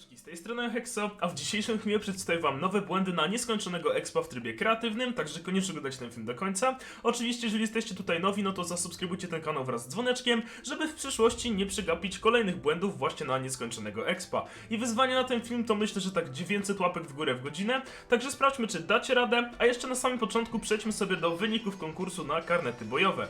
Cześć, Z tej strony Hexa, a w dzisiejszym filmie przedstawię wam nowe błędy na nieskończonego expa w trybie kreatywnym, także koniecznie oglądajcie ten film do końca. Oczywiście, jeżeli jesteście tutaj nowi, no to zasubskrybujcie ten kanał wraz z dzwoneczkiem, żeby w przyszłości nie przegapić kolejnych błędów właśnie na nieskończonego expa. I wyzwanie na ten film to myślę, że tak 900 łapek w górę w godzinę, także sprawdźmy, czy dacie radę, a jeszcze na samym początku przejdźmy sobie do wyników konkursu na karnety bojowe.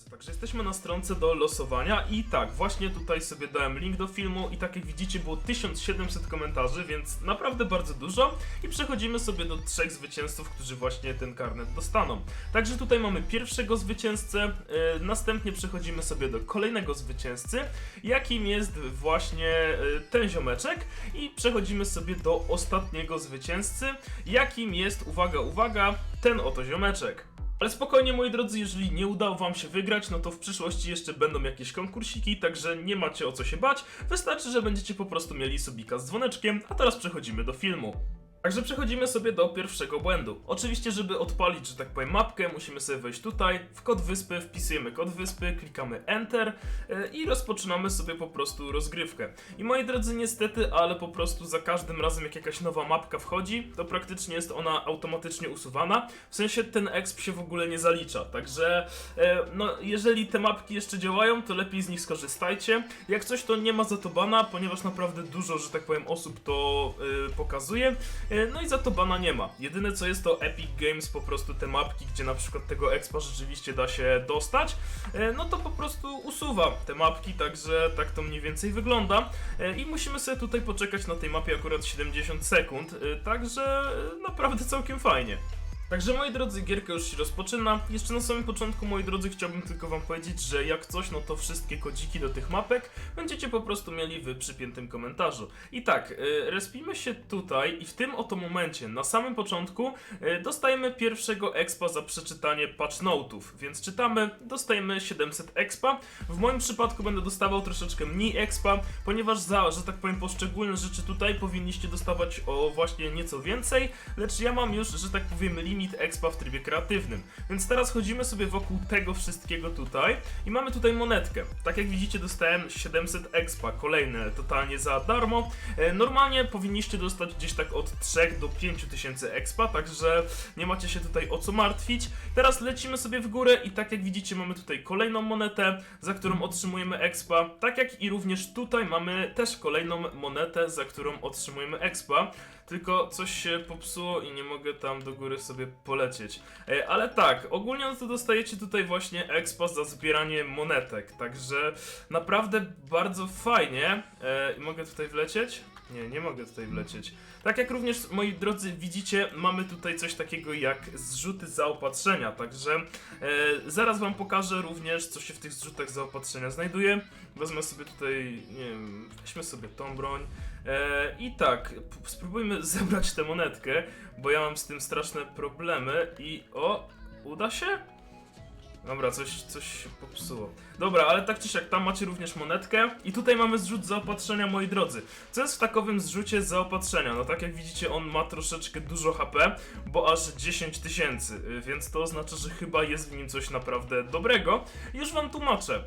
Drodzy, Także jesteśmy na stronce do losowania i tak, właśnie tutaj sobie dałem link do filmu i tak jak widzicie było 1700 komentarzy, więc naprawdę bardzo dużo i przechodzimy sobie do trzech zwycięzców, którzy właśnie ten karnet dostaną. Także tutaj mamy pierwszego zwycięzcę, yy, następnie przechodzimy sobie do kolejnego zwycięzcy, jakim jest właśnie yy, ten ziomeczek i przechodzimy sobie do ostatniego zwycięzcy, jakim jest, uwaga, uwaga, ten oto ziomeczek. Ale spokojnie moi drodzy, jeżeli nie udało wam się wygrać, no to w przyszłości jeszcze będą jakieś konkursiki, także nie macie o co się bać. Wystarczy, że będziecie po prostu mieli subika z dzwoneczkiem, a teraz przechodzimy do filmu. Także przechodzimy sobie do pierwszego błędu. Oczywiście, żeby odpalić, że tak powiem, mapkę, musimy sobie wejść tutaj, w kod wyspy, wpisujemy kod wyspy, klikamy Enter e, i rozpoczynamy sobie po prostu rozgrywkę. I moi drodzy, niestety, ale po prostu za każdym razem, jak jakaś nowa mapka wchodzi, to praktycznie jest ona automatycznie usuwana. W sensie ten exp się w ogóle nie zalicza. Także, e, no, jeżeli te mapki jeszcze działają, to lepiej z nich skorzystajcie. Jak coś, to nie ma za to bana, ponieważ naprawdę dużo, że tak powiem, osób to e, pokazuje. E, No i za to bana nie ma. Jedyne co jest to Epic Games, po prostu te mapki, gdzie na przykład tego expa rzeczywiście da się dostać, e, no to po prostu usuwa te mapki, także tak to mniej więcej wygląda. E, I musimy sobie tutaj poczekać na tej mapie akurat 70 sekund, także naprawdę całkiem fajnie. Także moi drodzy, gierka już się rozpoczyna. Jeszcze na samym początku, moi drodzy, chciałbym tylko wam powiedzieć, że jak coś, no to wszystkie kodziki do tych mapek będziecie po prostu mieli w przypiętym komentarzu. I tak, y, respimy się tutaj i w tym oto momencie, na samym początku, y, dostajemy pierwszego expa za przeczytanie patch note'ów. Więc czytamy, dostajemy 700 expa. W moim przypadku będę dostawał troszeczkę mniej expa, ponieważ za, że tak powiem, poszczególne rzeczy tutaj powinniście dostawać o właśnie nieco więcej, lecz ja mam już, że tak powiem, limit expa w trybie kreatywnym. Więc teraz chodzimy sobie wokół tego wszystkiego tutaj i mamy tutaj monetkę. Tak jak widzicie, dostałem 700 expa, kolejne totalnie za darmo. E, Normalnie powinniście dostać gdzieś tak od 3 do 5 tysięcy expa, także nie macie się tutaj o co martwić. Teraz lecimy sobie w górę i tak jak widzicie, mamy tutaj kolejną monetę, za którą otrzymujemy expa. Tak jak i również tutaj mamy też kolejną monetę, za którą otrzymujemy expa. Tylko coś się popsuło i nie mogę tam do góry sobie polecieć. E, ale tak, ogólnie no to dostajecie tutaj właśnie expa za zbieranie monetek, także naprawdę bardzo fajnie. E, mogę tutaj wlecieć? Nie, nie mogę tutaj wlecieć. Tak jak również, moi drodzy, widzicie, mamy tutaj coś takiego jak zrzuty zaopatrzenia, także e, zaraz wam pokażę również, co się w tych zrzutach zaopatrzenia znajduje. Wezmę sobie tutaj, nie wiem, weźmy sobie tą broń. E, I tak, spróbujmy zebrać tę monetkę, bo ja mam z tym straszne problemy i o, uda się? Dobra, coś, coś się popsuło. Dobra, ale tak czy siak, tam macie również monetkę i tutaj mamy zrzut zaopatrzenia, moi drodzy. Co jest w takowym zrzucie zaopatrzenia? No tak jak widzicie, on ma troszeczkę dużo HP, bo aż 10 tysięcy, y, więc to oznacza, że chyba jest w nim coś naprawdę dobrego. Już wam tłumaczę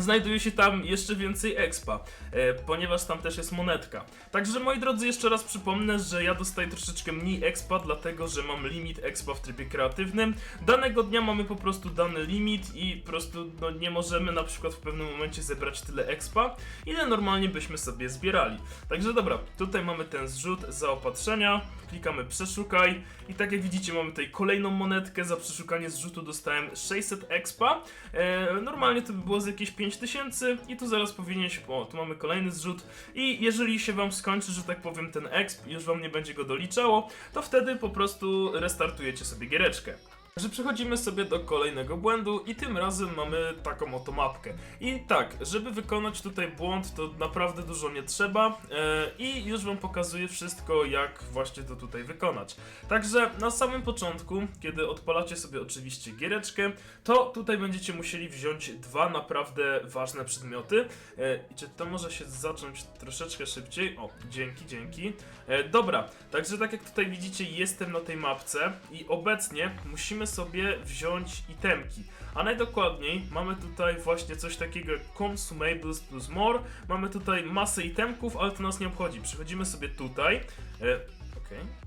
znajduje się tam jeszcze więcej expa, e, ponieważ tam też jest monetka. Także moi drodzy, jeszcze raz przypomnę, że ja dostaję troszeczkę mniej expa, dlatego że mam limit expa w trybie kreatywnym. Danego dnia mamy po prostu dany limit i po prostu no, nie możemy na przykład w pewnym momencie zebrać tyle expa, ile normalnie byśmy sobie zbierali. Także dobra, tutaj mamy ten zrzut zaopatrzenia, klikamy przeszukaj i tak jak widzicie mamy tutaj kolejną monetkę, za przeszukanie zrzutu dostałem 600 expa, e, normalnie to by było z jakieś 5000 i tu zaraz powinien się, o tu mamy kolejny zrzut i jeżeli się wam skończy, że tak powiem ten exp, już wam nie będzie go doliczało, to wtedy po prostu restartujecie sobie giereczkę. Że przechodzimy sobie do kolejnego błędu i tym razem mamy taką oto mapkę. I tak, żeby wykonać tutaj błąd, to naprawdę dużo nie trzeba e, i już wam pokazuję wszystko, jak właśnie to tutaj wykonać. Także na samym początku, kiedy odpalacie sobie oczywiście giereczkę, to tutaj będziecie musieli wziąć dwa naprawdę ważne przedmioty. E, I czy to może się zacząć troszeczkę szybciej? O, dzięki, dzięki. E, dobra, także tak jak tutaj widzicie, jestem na tej mapce i obecnie musimy musimy sobie wziąć itemki. A najdokładniej mamy tutaj właśnie coś takiego jak consumables plus more. Mamy tutaj masę itemków, ale to nas nie obchodzi. Przechodzimy sobie tutaj. E, Okej. W-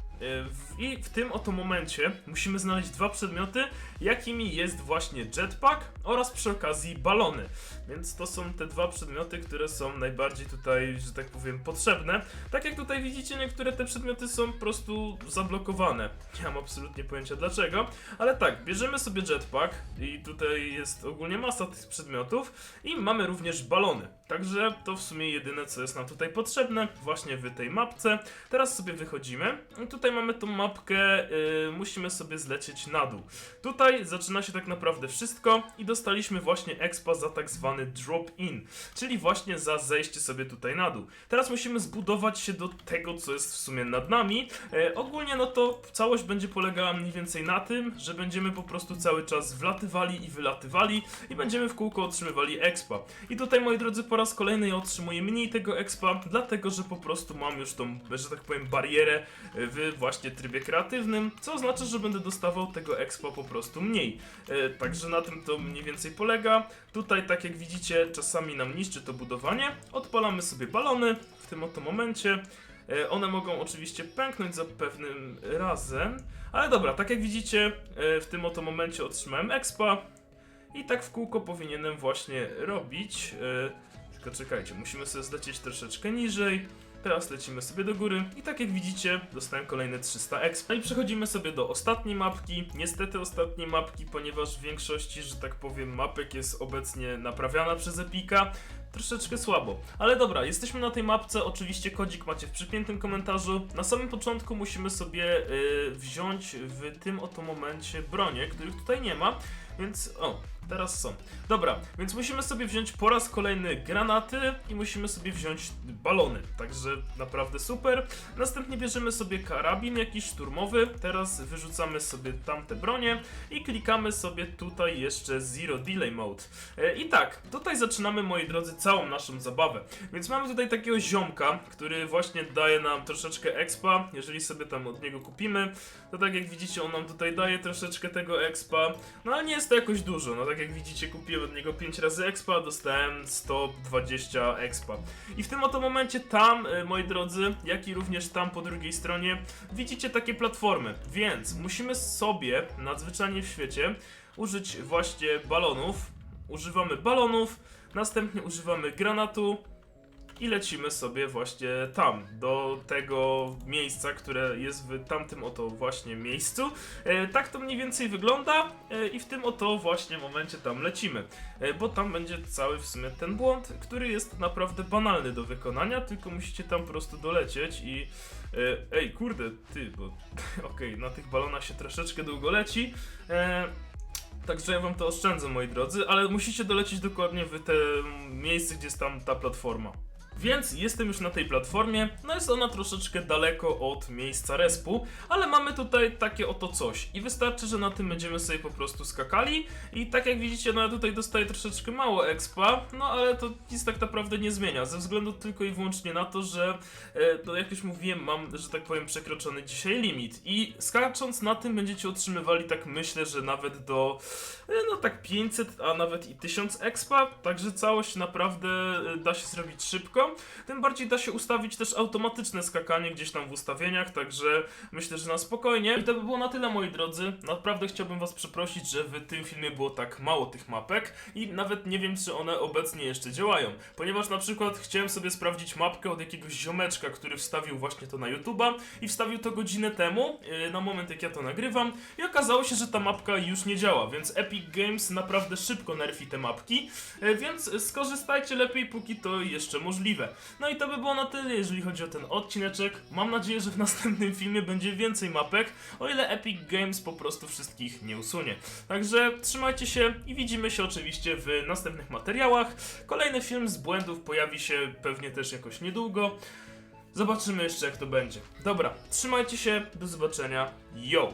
I w tym oto momencie musimy znaleźć dwa przedmioty, jakimi jest właśnie jetpack oraz przy okazji balony. Więc to są te dwa przedmioty, które są najbardziej tutaj, że tak powiem, potrzebne. Tak jak tutaj widzicie, niektóre te przedmioty są po prostu zablokowane. Nie mam absolutnie pojęcia dlaczego, ale tak, bierzemy sobie jetpack i tutaj jest ogólnie masa tych przedmiotów i mamy również balony. Także to w sumie jedyne, co jest nam tutaj potrzebne właśnie w tej mapce. Teraz sobie wychodzimy. I tutaj mamy tą mapkę, yy, musimy sobie zlecieć na dół. Tutaj zaczyna się tak naprawdę wszystko i dostaliśmy właśnie expa za tak zwany drop-in, czyli właśnie za zejście sobie tutaj na dół. Teraz musimy zbudować się do tego, co jest w sumie nad nami. E, ogólnie no to całość będzie polegała mniej więcej na tym, że będziemy po prostu cały czas wlatywali i wylatywali i będziemy w kółko otrzymywali expa. I tutaj moi drodzy po raz kolejny ja otrzymuję mniej tego expa, dlatego że po prostu mam już tą, że tak powiem, barierę w właśnie trybie kreatywnym, co oznacza, że będę dostawał tego expa po prostu mniej. E, Także na tym to mniej więcej polega. Tutaj, tak jak widzicie, czasami nam niszczy to budowanie. Odpalamy sobie balony w tym oto momencie. E, One mogą oczywiście pęknąć za pewnym razem, ale dobra, tak jak widzicie, e, w tym oto momencie otrzymałem expa i tak w kółko powinienem właśnie robić. E, Tylko czekajcie, musimy sobie zlecieć troszeczkę niżej. Teraz lecimy sobie do góry i tak jak widzicie, dostałem kolejne 300 exp. No i przechodzimy sobie do ostatniej mapki. Niestety ostatniej mapki, ponieważ w większości, że tak powiem, mapek jest obecnie naprawiana przez Epika. Troszeczkę słabo. Ale dobra, jesteśmy na tej mapce. Oczywiście kodzik macie w przypiętym komentarzu. Na samym początku musimy sobie y, wziąć w tym oto momencie bronie, których tutaj nie ma. Więc o, teraz są. Dobra, więc musimy sobie wziąć po raz kolejny granaty i musimy sobie wziąć balony. Także naprawdę super. Następnie bierzemy sobie karabin jakiś szturmowy. Teraz wyrzucamy sobie tamte bronie i klikamy sobie tutaj jeszcze Zero Delay Mode. E, I tak, tutaj zaczynamy moi drodzy całą naszą zabawę. Więc mamy tutaj takiego ziomka, który właśnie daje nam troszeczkę expa. Jeżeli sobie tam od niego kupimy, to tak jak widzicie on nam tutaj daje troszeczkę tego expa. No ale nie jest to jakoś dużo. No tak jak widzicie kupiłem od niego 5 razy expa, dostałem 120 expa. I w tym oto momencie tam, e, moi drodzy, jak i również tam po drugiej stronie, widzicie takie platformy. Więc musimy sobie, nadzwyczajnie w świecie, użyć właśnie balonów. Używamy balonów, następnie używamy granatu i lecimy sobie właśnie tam, do tego miejsca, które jest w tamtym oto właśnie miejscu. E, tak to mniej więcej wygląda e, i w tym oto właśnie momencie tam lecimy, e, bo tam będzie cały w sumie ten błąd, który jest naprawdę banalny do wykonania, tylko musicie tam po prostu dolecieć i e, ej, kurde, ty, bo okej, na tych balonach się troszeczkę długo leci. E, Także ja wam to oszczędzę, moi drodzy, ale musicie dolecieć dokładnie w te miejsce, gdzie jest tam ta platforma. Więc jestem już na tej platformie, no jest ona troszeczkę daleko od miejsca respu, ale mamy tutaj takie oto coś. I wystarczy, że na tym będziemy sobie po prostu skakali. I tak jak widzicie, no ja tutaj dostaję troszeczkę mało expa, no ale to nic tak naprawdę nie zmienia, ze względu tylko i wyłącznie na to, że e, no jak już mówiłem, mam, że tak powiem, przekroczony dzisiaj limit. I skacząc na tym będziecie otrzymywali tak myślę, że nawet do e, no tak 500, a nawet i 1000 expa, także całość naprawdę e, da się zrobić szybko. Tym bardziej da się ustawić też automatyczne skakanie gdzieś tam w ustawieniach, także myślę, że na spokojnie. I to by było na tyle, moi drodzy. Naprawdę chciałbym Was przeprosić, że w tym filmie było tak mało tych mapek i nawet nie wiem, czy one obecnie jeszcze działają. Ponieważ na przykład chciałem sobie sprawdzić mapkę od jakiegoś ziomeczka, który wstawił właśnie to na YouTube'a i wstawił to godzinę temu, yy, na moment jak ja to nagrywam i okazało się, że ta mapka już nie działa, więc Epic Games naprawdę szybko nerfi te mapki, yy, więc skorzystajcie lepiej, póki to jeszcze możliwe. No i to by było na tyle, jeżeli chodzi o ten odcineczek. Mam nadzieję, że w następnym filmie będzie więcej mapek, o ile Epic Games po prostu wszystkich nie usunie. Także trzymajcie się i widzimy się oczywiście w następnych materiałach. Kolejny film z błędów pojawi się pewnie też jakoś niedługo. Zobaczymy jeszcze jak to będzie. Dobra, trzymajcie się, do zobaczenia. Yo!